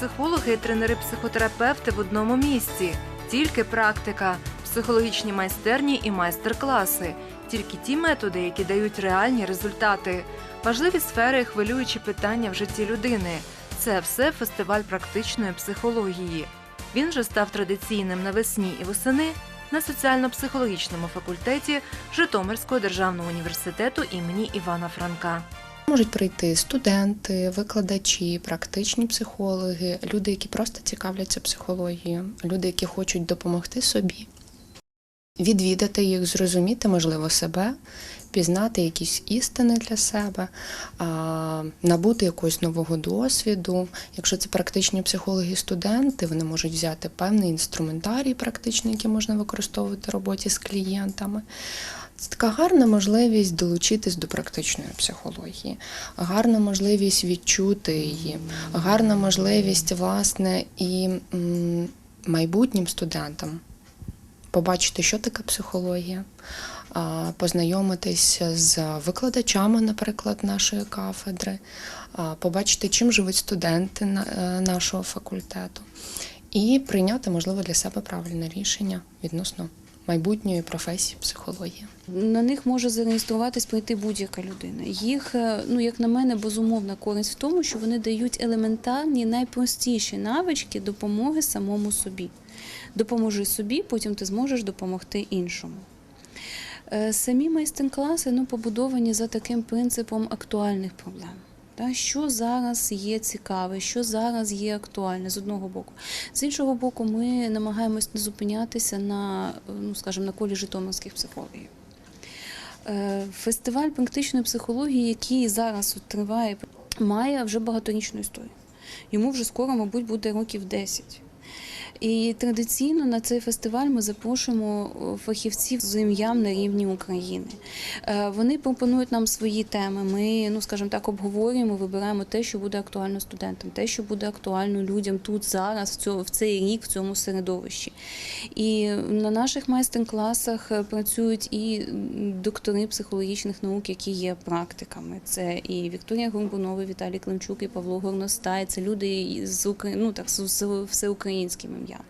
Фахівці-психологи і тренери-психотерапевти в одному місці. Тільки практика, психологічні майстерні і майстер-класи. Тільки ті методи, які дають реальні результати. Важливі сфери і хвилюючі питання в житті людини. Це все фестиваль практичної психології. Він же став традиційним навесні і восени на соціально-психологічному факультеті Житомирського державного університету імені Івана Франка. Можуть прийти студенти, викладачі, практичні психологи, люди, які просто цікавляться психологією, люди, які хочуть допомогти собі, відвідати їх, зрозуміти, можливо, себе, пізнати якісь істини для себе, набути якогось нового досвіду. Якщо це практичні психологи студенти, вони можуть взяти певний інструментарій практичний, який можна використовувати в роботі з клієнтами. Це така гарна можливість долучитись до практичної психології, гарна можливість відчути її, гарна можливість, власне, і майбутнім студентам побачити, що таке психологія, а, познайомитися з викладачами, наприклад, нашої кафедри, побачити, чим живуть студенти е, нашого факультету, і прийняти, можливо, для себе правильне рішення відносно майбутньої професії психології. На них може зареєструватись прийти будь-яка людина. Їх, е, ну як на мене, безумовна користь в тому, що вони дають елементарні, найпростіші навички допомоги самому собі. Допоможи собі, потім ти зможеш допомогти іншому. Е, Самі майстер-класи ну, побудовані за таким принципом актуальних проблем. Та, що зараз є цікаве, що зараз є актуальне з одного боку. З іншого боку, ми намагаємось не зупинятися на, ну, скажімо, на колі житомирських психологів. Е, Фестиваль практичної психології, який зараз от триває, має вже багаторічну історію. Йому вже скоро, мабуть, буде років 10. І традиційно на цей фестиваль ми запрошуємо е, фахівців з ім'ям на рівні України. Е, Вони пропонують нам свої теми. Ми, ну скажімо так, обговорюємо, вибираємо те, що буде актуально студентам, те, що буде актуально людям тут зараз, в цей рік, в цьому середовищі. І на наших майстер-класах е, працюють і доктори психологічних наук, які є практиками. Це і Вікторія Горбунова, Віталій Климчук, і Павло Горностай. Це люди з ну, так, з з всеукраїнським ім'ям.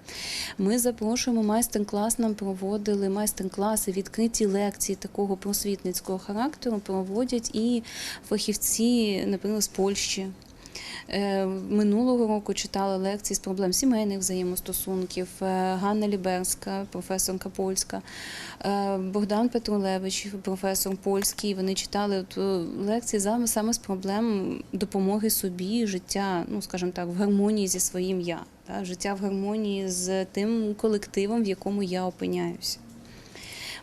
Ми запрошуємо майстер-клас. Нам проводили майстер-класи, відкриті лекції такого просвітницького характеру. Проводять і фахівці, наприклад, з Польщі. Е, Минулого року читала лекції з проблем сімейних взаємостосунків. Е, Ганна Ліберська, професорка польська, е, Богдан Петрулевич, професор польський. Вони читали лекції саме, з проблем допомоги собі, життя, ну скажімо так, в гармонії зі своїм я, життя в гармонії з тим колективом, в якому я опиняюся.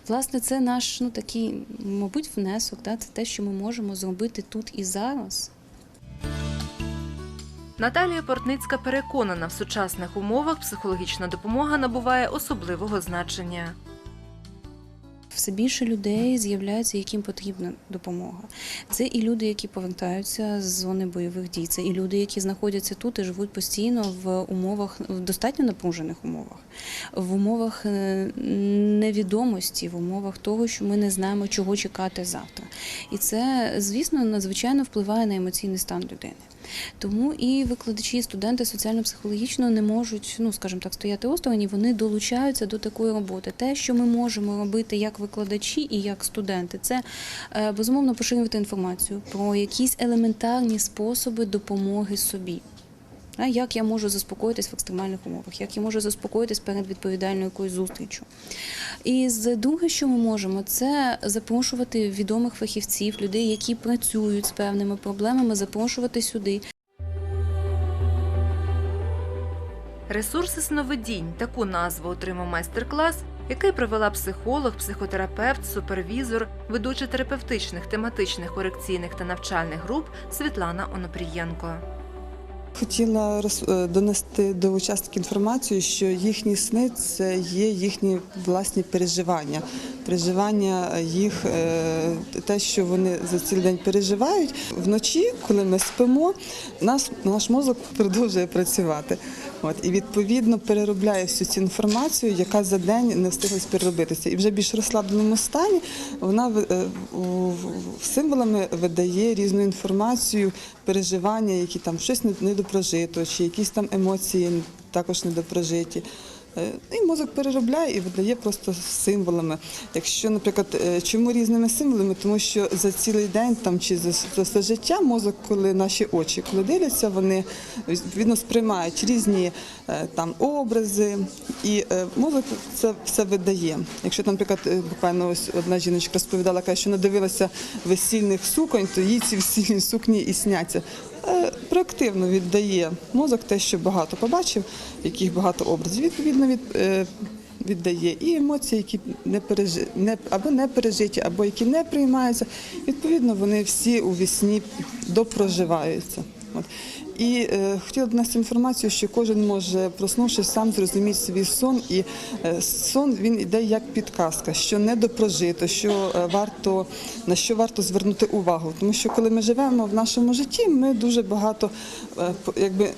Власне, це наш ну такий, мабуть, внесок. Да? Це те, що ми можемо зробити тут і зараз. Наталія Портницька переконана, в сучасних умовах психологічна допомога набуває особливого значення. Все більше людей з'являється, яким потрібна допомога. Це і люди, які повертаються з зони бойових дій, це і люди, які знаходяться тут і живуть постійно в умовах в достатньо напружених умовах, в умовах е, невідомості, в умовах того, що ми не знаємо, чого чекати завтра. І це, звісно, надзвичайно впливає на емоційний стан людини. Тому і викладачі, і студенти соціально-психологічно не можуть, ну скажімо так, стояти осторонь, вони долучаються до такої роботи. Те, що ми можемо робити як викладачі і як студенти, це е, безумовно поширювати інформацію про якісь елементарні способи допомоги собі. Як я можу заспокоїтись в екстремальних умовах, як я можу заспокоїтись перед відповідальною якоюсь зустрічю. І друге, що ми можемо, це запрошувати відомих фахівців, людей, які працюють з певними проблемами, запрошувати сюди. Ресурси сновидінь таку назву отримав майстер-клас, який провела психолог, психотерапевт, супервізор, ведуча терапевтичних, тематичних, корекційних та навчальних груп Світлана Онопрієнко. Хотіла е, донести до учасників інформацію, що їхні сни це є їхні власні переживання. Переживання їх, е, те, що вони за цілий день переживають. Вночі, коли ми спимо, наш, наш мозок продовжує працювати. От і відповідно переробляє всю цю інформацію, яка за день не встиглась переробитися. І вже більш розслабленому стані вона е, символами видає різну інформацію, переживання, які там щось недопрожито, чи якісь там емоції також недопрожиті. Е, І мозок переробляє і видає просто символами. Якщо, наприклад, е, чому різними символами? Тому що за цілий день там чи за, за все життя мозок, коли наші очі, коли дивляться, вони відповідно сприймають різні е, там образи, і мозок це все видає. Якщо там, наприклад, буквально ось одна жіночка розповідала, каже, що надивилася весільних суконь, то їй ці весільні сукні і сняться. Е, Проактивно віддає мозок те, що багато побачив, яких багато образів. Відповідно від, е, віддає і емоції, які не пережи, не, або не пережиті, або які не приймаються. Відповідно, вони всі у вісні допроживаються. І е, хотіла б донести інформацію, що кожен може, проснувшись, сам зрозуміти свій сон. І е, сон він іде як підказка, що не допрожито, що е, варто на що варто звернути увагу. Тому що коли ми живемо в нашому житті, ми дуже багато е, якби.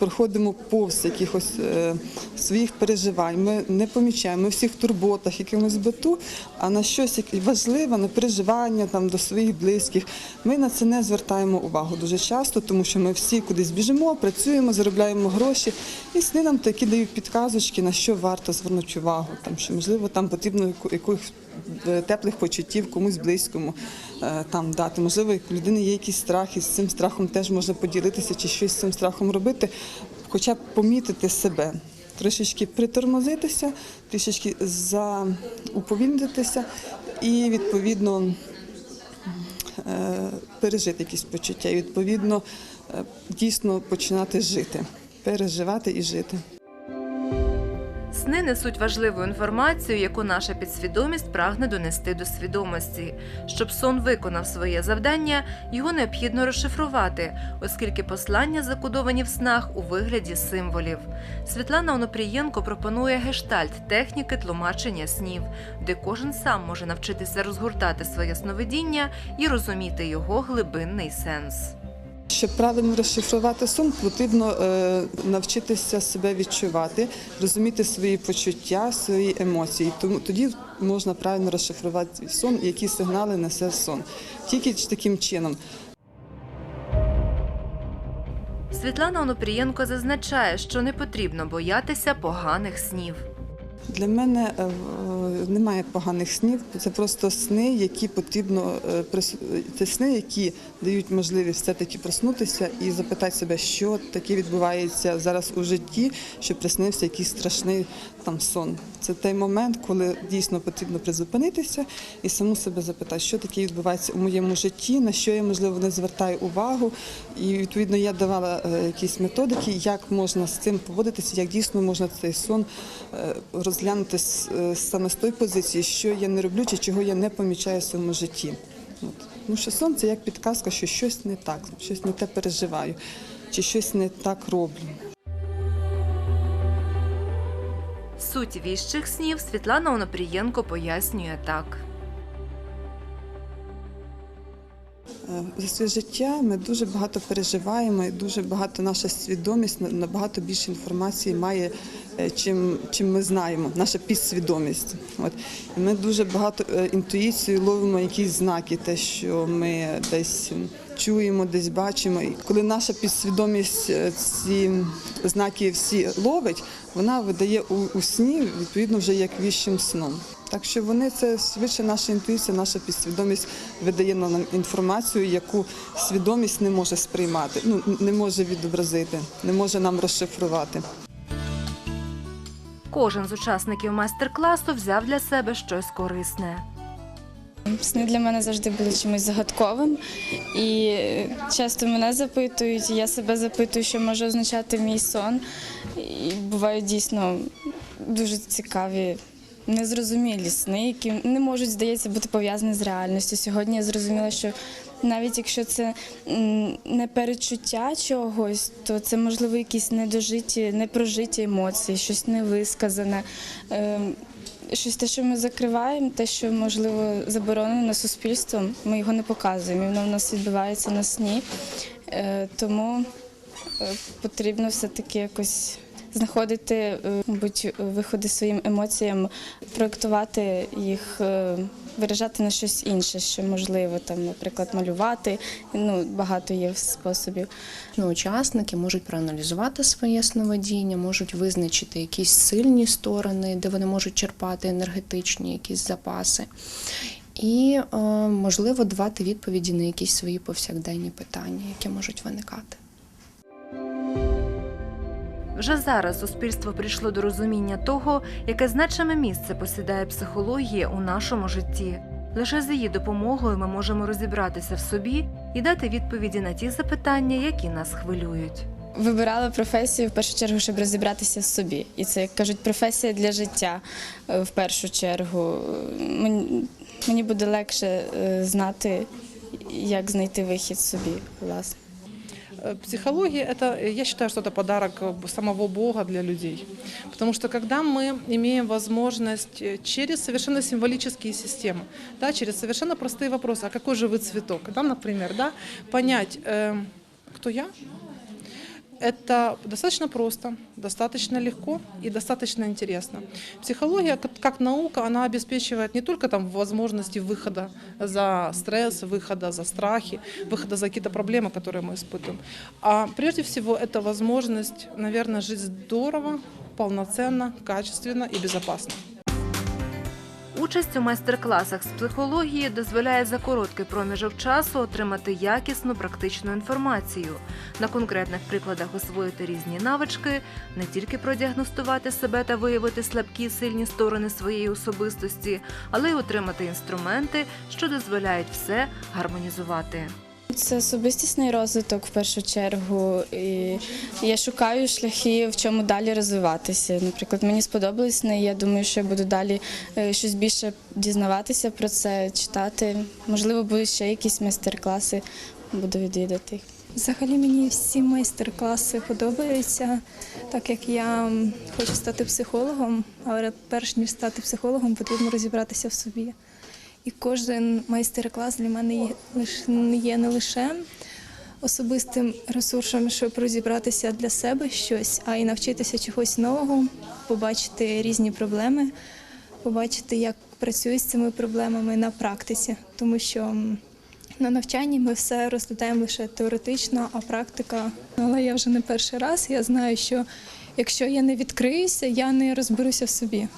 Проходимо повз якихось е, своїх переживань. Ми не помічаємо ми в всіх турботах, якимось биту, а на щось важливе, на переживання там до своїх близьких. Ми на це не звертаємо увагу дуже часто, тому що ми всі кудись біжимо, працюємо, заробляємо гроші, і сни нам такі дають підказочки, на що варто звернути увагу. Там що можливо там потрібно яку- якихось е, теплих почуттів комусь близькому е, там дати. Можливо, як у людини є якийсь страх, і з цим страхом теж можна поділитися чи щось з цим страхом робити, хоча б помітити себе. Трошечки притормозитися, трішечки за уповільнитися і відповідно е, пережити якісь почуття, і відповідно е, дійсно починати жити, переживати і жити. Несуть важливу інформацію, яку наша підсвідомість прагне донести до свідомості. Щоб сон виконав своє завдання, його необхідно розшифрувати, оскільки послання закодовані в снах у вигляді символів. Світлана Онопрієнко пропонує гештальт техніки тлумачення снів, де кожен сам може навчитися розгортати своє сновидіння і розуміти його глибинний сенс. Щоб правильно розшифрувати сон, потрібно е, навчитися себе відчувати, розуміти свої почуття, свої емоції. Тому тоді можна правильно розшифрувати сон, які сигнали несе сон. Тільки таким чином. Світлана Онопрієнко зазначає, що не потрібно боятися поганих снів. Для мене е, немає поганих снів. Це просто сни, які потрібно е, це сни, які дають можливість все-таки проснутися і запитати себе, що таке відбувається зараз у житті, що приснився якийсь страшний там сон. Це той момент, коли дійсно потрібно призупинитися і саму себе запитати, що таке відбувається у моєму житті, на що я можливо не звертаю увагу. І відповідно я давала е, якісь методики, як можна з цим поводитися, як дійсно можна цей сон е, розглянути е, саме з тої позиції, що я не роблю чи чого я не помічаю в своєму житті. От. Тому що сон це як підказка, що щось не так, щось не те переживаю, чи щось не так роблю. Суть віщих снів Світлана Онопрієнко пояснює так. Е, За своє життя ми дуже багато переживаємо, і дуже багато наша свідомість на- набагато більше інформації має, е, чим, чим ми знаємо, наша підсвідомість. От. І ми дуже багато е, інтуїцією ловимо якісь знаки, те, що ми десь чуємо, десь бачимо. І коли наша підсвідомість е, ці знаки всі ловить, вона видає у, у сні, відповідно, вже як віщим сном. Так що вони це швидше наша інтуїція, наша підсвідомість видає нам інформацію, яку свідомість не може сприймати, ну не може відобразити, не може нам розшифрувати. Кожен з учасників майстер-класу взяв для себе щось корисне. Сни для мене завжди були чимось загадковим, і часто мене запитують, я себе запитую, що може означати мій сон. І бувають дійсно дуже цікаві, незрозумілі сни, які не можуть, здається, бути пов'язані з реальністю. Сьогодні я зрозуміла, що навіть якщо це не перечуття чогось, то це можливо якісь недожиті, непрожиті емоції, щось невисказане. Щось те, що ми закриваємо, те, що можливо заборонено суспільством, ми його не показуємо. і Воно в нас відбувається на сні. Е, Тому е, потрібно все-таки якось знаходити, е, мабуть, виходи своїм емоціям, проєктувати їх, е, виражати на щось інше, що можливо, там, наприклад, малювати. Ну, багато є способів. Ну, учасники можуть проаналізувати своє сновидіння, можуть визначити якісь сильні сторони, де вони можуть черпати енергетичні якісь запаси. І, е, можливо, давати відповіді на якісь свої повсякденні питання, які можуть виникати. Вже зараз суспільство прийшло до розуміння того, яке значиме місце посідає психологія у нашому житті. Лише з її допомогою ми можемо розібратися в собі і дати відповіді на ті запитання, які нас хвилюють. Вибирала професію в першу чергу, щоб розібратися в собі. І це, як кажуть, професія для життя е, в першу чергу. Мені, буде легше е, знати, як знайти вихід собі, власне. Э, Психология – это, я считаю, что это подарок э, самого Бога для людей. Потому что когда мы имеем возможность э, через совершенно символические системы, да, через совершенно простые вопросы, а какой же вы цветок, да, например, да, понять, э, кто я, это достаточно просто, достаточно легко и достаточно интересно. Психология, как, как наука, она обеспечивает не только там возможности выхода за стресс, выхода за страхи, выхода за какие-то проблемы, которые мы испытываем, а прежде всего это возможность, наверное, жить здорово, полноценно, качественно и безопасно. Участь у майстер-класах з психології дозволяє за короткий проміжок часу отримати якісну практичну інформацію, на конкретних прикладах освоїти різні навички, не тільки продіагностувати себе та виявити слабкі сильні сторони своєї особистості, але й отримати інструменти, що дозволяють все гармонізувати. Це особистісний розвиток в першу чергу. І я шукаю шляхи, в чому далі розвиватися. Наприклад, мені сподобалось не. Я думаю, що я буду далі е, щось більше дізнаватися про це, читати. Можливо, будуть ще якісь майстер-класи, буду відвідати їх. Взагалі мені всі майстер-класи подобаються, так як я хочу стати психологом, але перш ніж стати психологом, потрібно розібратися в собі. І кожен майстер-клас для мене є не лише особистим ресурсом, щоб розібратися для себе щось, а й навчитися чогось нового, побачити різні проблеми, побачити, як працюють з цими проблемами на практиці, тому що. на навчанні ми все розглядаємо лише теоретично, а практика. Але я вже не перший раз. Я знаю, що якщо я не відкриюся, я не розберуся в собі.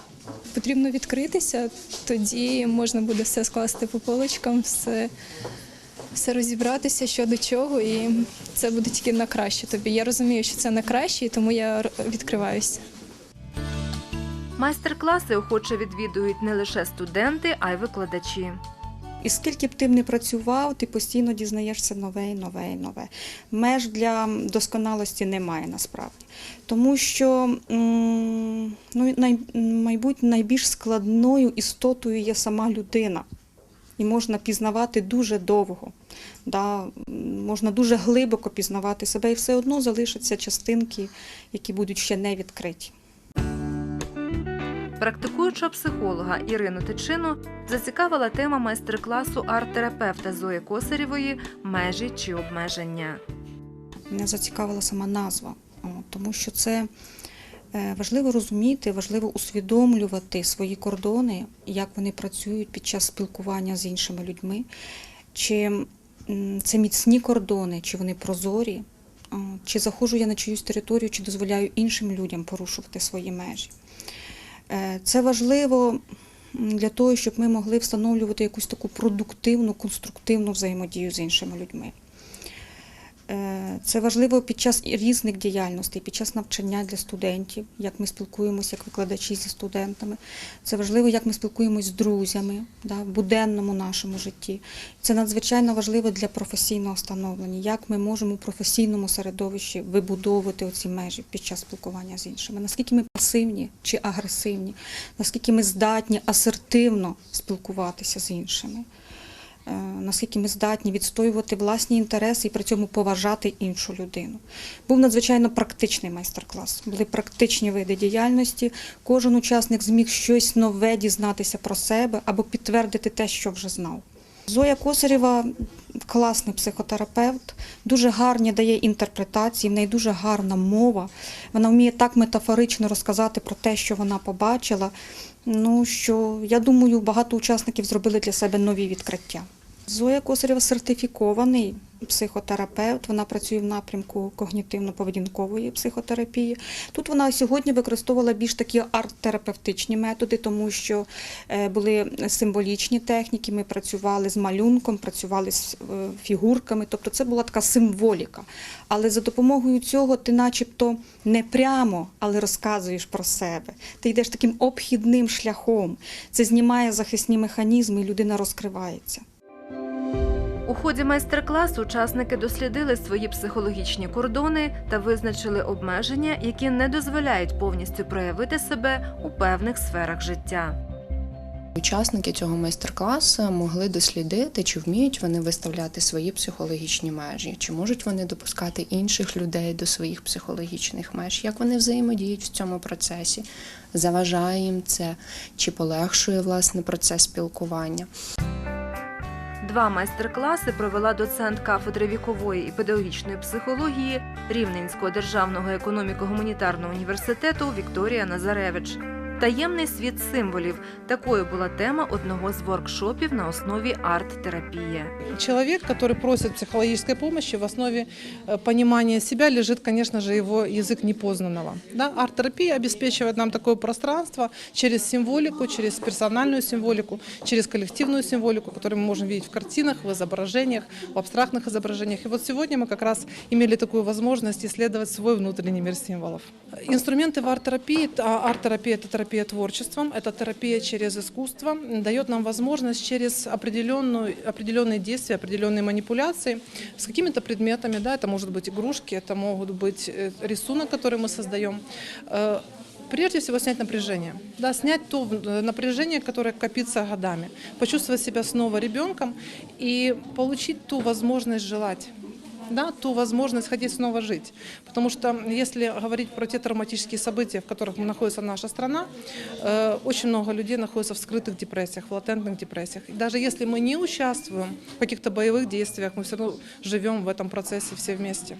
Потрібно відкритися, тоді можна буде все скласти по полочкам, все, все розібратися, що до чого, і це буде тільки на краще тобі. Я розумію, що це на краще, і тому я відкриваюся. Майстер-класи охоче відвідують не лише студенти, а й викладачі. І скільки б ти не працював, ти постійно дізнаєшся нове і нове і нове. Меж для досконалості немає насправді. Тому що, ну, най, мабуть, найбільш складною істотою є сама людина. І можна пізнавати дуже довго. Да, можна дуже глибоко пізнавати себе, і все одно залишаться частинки, які будуть ще не відкриті. Практикуючого психолога Ірину Тичину зацікавила тема майстер-класу арт-терапевта Зої Косарєвої Межі чи обмеження. Мене зацікавила сама назва, тому що це е, важливо розуміти, важливо усвідомлювати свої кордони, як вони працюють під час спілкування з іншими людьми. Чи це міцні кордони, чи вони прозорі, чи заходжу я на чиюсь територію, чи дозволяю іншим людям порушувати свої межі. Е, Це важливо для того, щоб ми могли встановлювати якусь таку продуктивну, конструктивну взаємодію з іншими людьми. Е, Це важливо під час різних діяльностей, під час навчання для студентів, як ми спілкуємося як викладачі зі студентами. Це важливо, як ми спілкуємось з друзями да, в буденному нашому житті. Це надзвичайно важливо для професійного становлення, як ми можемо у професійному середовищі вибудовувати оці межі під час спілкування з іншими. Наскільки ми пасивні чи агресивні, наскільки ми здатні асертивно спілкуватися з іншими. Е, наскільки ми здатні відстоювати власні інтереси і при цьому поважати іншу людину. Був надзвичайно практичний майстер-клас. Були практичні види діяльності. Кожен учасник зміг щось нове дізнатися про себе або підтвердити те, що вже знав. Зоя Косарєва класний психотерапевт, дуже гарні дає інтерпретації, в неї дуже гарна мова. Вона вміє так метафорично розказати про те, що вона побачила. Ну що я думаю, багато учасників зробили для себе нові відкриття. Зоя Косарєва сертифікований психотерапевт. Вона працює в напрямку когнітивно-поведінкової психотерапії. Тут вона сьогодні використовувала більш такі арт-терапевтичні методи, тому що е, були символічні техніки. Ми працювали з малюнком, працювали з е, фігурками. Тобто це була така символіка. Але за допомогою цього ти, начебто, не прямо, але розказуєш про себе. Ти йдеш таким обхідним шляхом. Це знімає захисні механізми, і людина розкривається. У ході майстер-класу учасники дослідили свої психологічні кордони та визначили обмеження, які не дозволяють повністю проявити себе у певних сферах життя. Учасники цього майстер-класу могли дослідити, чи вміють вони виставляти свої психологічні межі, чи можуть вони допускати інших людей до своїх психологічних меж, як вони взаємодіють в цьому процесі, заважає їм це, чи полегшує власне процес спілкування. Два майстер-класи провела доцент кафедри вікової і педагогічної психології Рівненського державного економіко-гуманітарного університету Вікторія Назаревич. Таємний світ символів такою була тема одного з воркшопів на основі арт-терапії. Человек, который просит психологической помощи, в основе э, понимания себя лежит, конечно же, его язык непознанного. Да? Арт-терапия обеспечивает нам такое пространство через символику, через персональную символику, через коллективную символику, которую мы можем видеть в картинах, в изображениях, в абстрактных изображениях. И вот сегодня мы как раз имели такую возможность исследовать свой внутренний мир символов. Инструменты в арт-терапии, а арт-терапия – это терапия творчеством, это терапия через искусство, дает нам возможность через определенную, определенные действия, определенные манипуляции с какими-то предметами, да, это может быть игрушки, это могут быть э, рисунок, который мы создаем, э, прежде всего снять напряжение, да, снять то э, напряжение, которое копится годами, почувствовать себя снова ребенком и получить ту возможность желать да, ту возможность хотеть снова жить. Потому что если говорить про те травматические события, в которых находится наша страна, э, очень много людей находится в скрытых депрессиях, в латентных депрессиях. И даже если мы не участвуем в каких-то боевых действиях, мы все равно живем в этом процессе все вместе.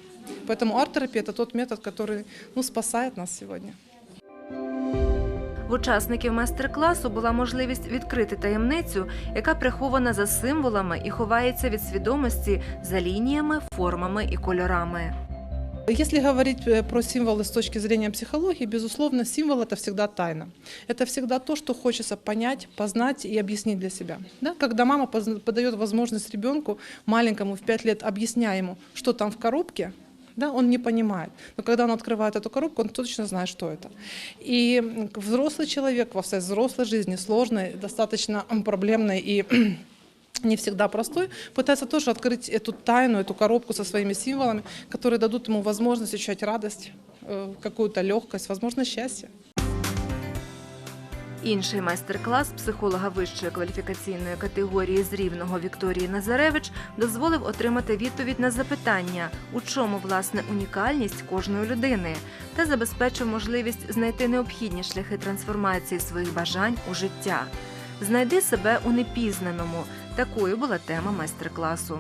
Поэтому арт-терапия – это тот метод, который ну, спасает нас сегодня. В учасників майстер-класу була можливість відкрити таємницю, яка прихована за символами і ховається від свідомості за лініями, формами і кольорами. Если говорить э, про символы с точки зрения психологии, безусловно, символ – это всегда тайна. Это всегда то, что хочется понять, познать и объяснить для себя. Да? Когда мама позна- подает возможность ребенку, маленькому в 5 лет, объясняя ему, что там в коробке, да, он не понимает. Но когда он открывает эту коробку, он точно знает, что это. И м, взрослый человек во всей взрослой жизни, сложной, достаточно м, проблемной и не всегда простой, пытается тоже открыть эту тайну, эту коробку со своими символами, которые дадут ему возможность ощущать радость, э, какую-то легкость, возможно, счастье. Інший майстер-клас психолога вищої кваліфікаційної категорії з рівного Вікторії Назаревич дозволив отримати відповідь на запитання, у чому власне унікальність кожної людини, та забезпечив можливість знайти необхідні шляхи трансформації своїх бажань у життя. Знайди себе у непізнаному. Такою була тема майстер-класу.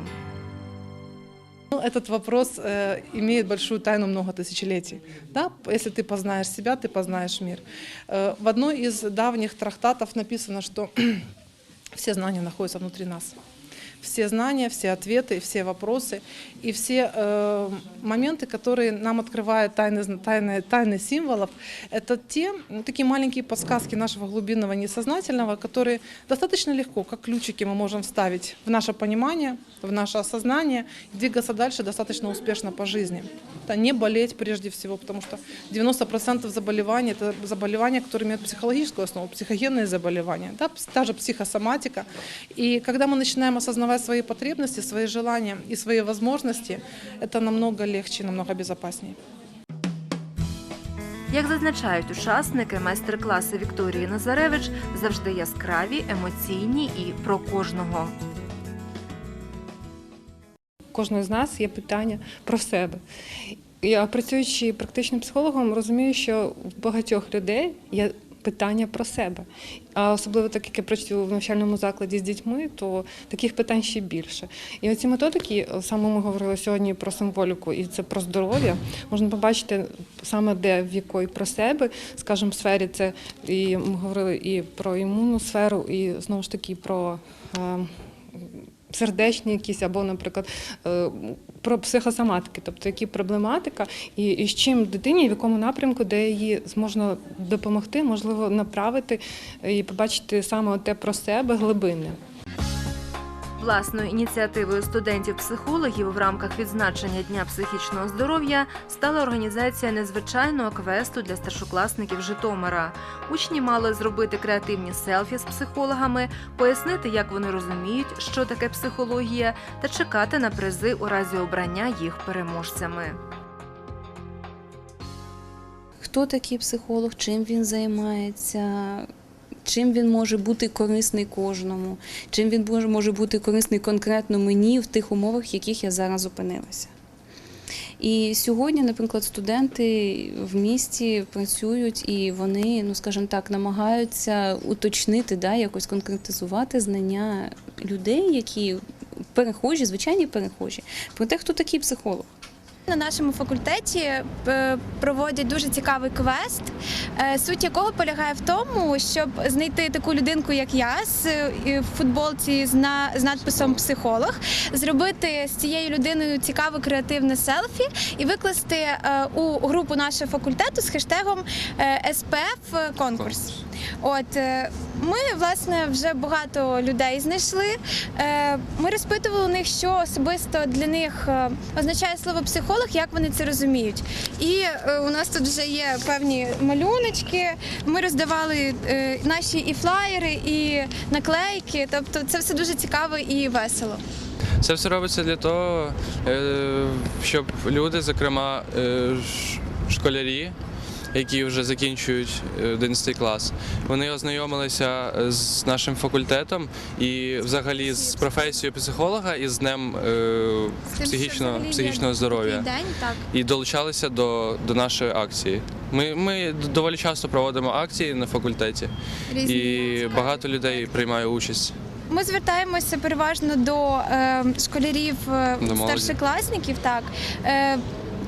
Ну, этот вопрос э, имеет большую тайну много тысячелетий. Да? Если ты познаешь себя, ты познаешь мир. Э, в одной из давних трактатов написано, что все знания находятся внутри нас. Все знания, все ответы, все вопросы и все э, моменты, которые нам открывают тайны, тайны, тайны символов, это те ну, такие маленькие подсказки нашего глубинного несознательного, которые достаточно легко, как ключики, мы можем вставить в наше понимание, в наше осознание двигаться дальше достаточно успешно по жизни. Это не болеть прежде всего, потому что 90% заболеваний – это заболевания, которые имеют психологическую основу, психогенные заболевания, да, та же психосоматика. И когда мы начинаем осознавать свои потребности, свои желания и свои возможности, это намного легче, намного безопаснее. Як зазначають учасники, майстер-класи Вікторії Назаревич завжди яскраві, емоційні і про кожного. кожного з нас є питання про себе. Я працюючи практичним психологом, розумію, що в багатьох людей є питання про себе. А особливо так як я працюю в навчальному закладі з дітьми, то таких питань ще більше. І оці методики, саме ми говорили сьогодні про символіку, і це про здоров'я, можна побачити саме де в якої про себе, скажімо, сфері це і ми говорили і про імунну сферу, і знову ж таки про. Сердечні якісь або, наприклад, е, про психосоматики, тобто які проблематика, і, і з чим дитині, в якому напрямку, де її зможна допомогти, можливо, направити і побачити саме те про себе глибинне. Власною ініціативою студентів-психологів в рамках відзначення Дня психічного здоров'я стала організація незвичайного квесту для старшокласників Житомира. Учні мали зробити креативні селфі з психологами, пояснити, як вони розуміють, що таке психологія, та чекати на призи у разі обрання їх переможцями. Хто такий психолог, чим він займається, чим він може бути корисний кожному, чим він може- бути корисний конкретно мені в тих умовах, в яких я зараз опинилася. І сьогодні, наприклад, студенти в місті працюють і вони, ну скажімо так, намагаються уточнити, да, якось конкретизувати знання людей, які перехожі, звичайні перехожі, про те, хто такий психолог. На нашому факультеті е, проводять дуже цікавий квест, е, суть якого полягає в тому, щоб знайти таку людинку, як я, з е, футболці з, на, з надписом психолог, зробити з цією людиною цікаве креативне селфі і викласти у групу нашого факультету з хештегом SPF конкурс. От е, ми власне вже багато людей знайшли. Е, Ми розпитували у них, що особисто для них е, означає слово психолог, як вони це розуміють. І у нас тут вже є певні малюночки. Ми роздавали наші і флаєри, і наклейки. Тобто це все дуже цікаво і весело. Це все робиться для того, щоб люди, зокрема школярі, які вже закінчують е, 11 клас, вони ознайомилися з нашим факультетом і взагалі з професією психолога і з днем е, психічного, психічного здоров'я. І долучалися до, до нашої акції. Ми, ми доволі часто проводимо акції на факультеті, і багато людей приймає участь. Ми звертаємося переважно до е, школярів е, До старшокласників. Так е,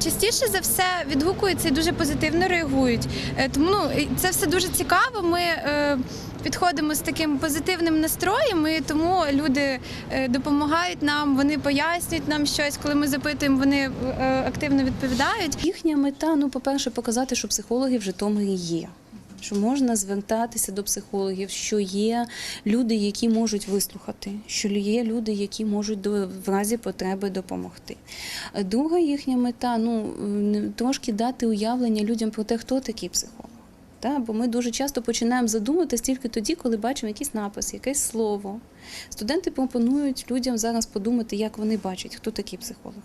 частіше за все відгукуються і дуже позитивно реагують. Е, тому ну, це все дуже цікаво. Ми е, підходимо з таким позитивним настроєм, і тому люди е, допомагають нам, вони пояснюють нам щось. Коли ми запитуємо, вони активно відповідають. Їхня мета, ну, по-перше, показати, що психологи в Житомирі є. Що можна звертатися до психологів, що є люди, які можуть вислухати, що є люди, які можуть в разі потреби допомогти. Друга їхня мета ну, трошки дати уявлення людям про те, хто такий психолог. Та? Бо ми дуже часто починаємо задумуватись тільки тоді, коли бачимо якийсь напис, якесь слово. Студенти пропонують людям зараз подумати, як вони бачать, хто такий психолог.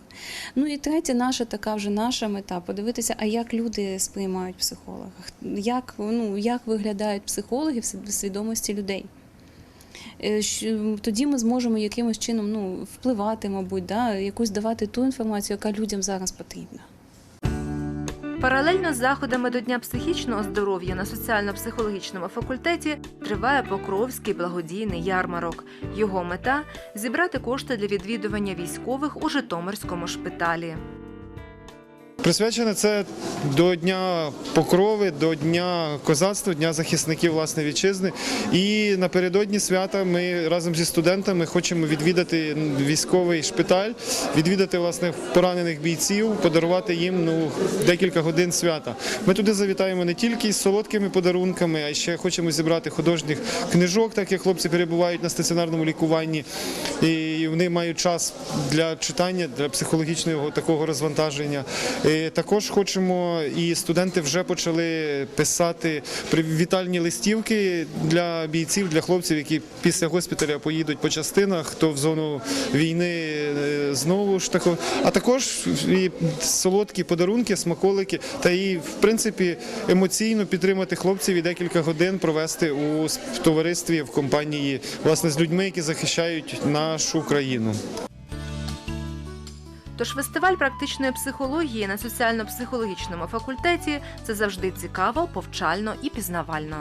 Ну і третя наша така вже наша мета подивитися, а як люди сприймають психолога, як, ну, як виглядають психологи в свідомості людей. Е, Тоді ми зможемо якимось чином ну, впливати, мабуть, да, якусь давати ту інформацію, яка людям зараз потрібна. Паралельно з заходами до Дня психічного здоров'я на соціально-психологічному факультеті триває Покровський благодійний ярмарок. Його мета зібрати кошти для відвідування військових у Житомирському шпиталі. Присвячене це до Дня Покрови, до Дня козацтва, Дня захисників власне вітчизни. І напередодні свята ми разом зі студентами хочемо відвідати військовий шпиталь, відвідати власне поранених бійців, подарувати їм ну декілька годин свята. Ми туди завітаємо не тільки з солодкими подарунками, а ще хочемо зібрати художніх книжок, так як хлопці перебувають на стаціонарному лікуванні, вони мають час для читання, для психологічного такого розвантаження. Е, Також хочемо, і студенти вже почали писати привітальні листівки для бійців, для хлопців, які після госпіталя поїдуть по частинах, хто в зону війни е, знову ж тако. А також і солодкі подарунки, смаколики, та і в принципі емоційно підтримати хлопців і декілька годин провести у товаристві в компанії власне з людьми, які захищають нашу країну. Тож фестиваль практичної психології на соціально-психологічному факультеті це завжди цікаво, повчально і пізнавально.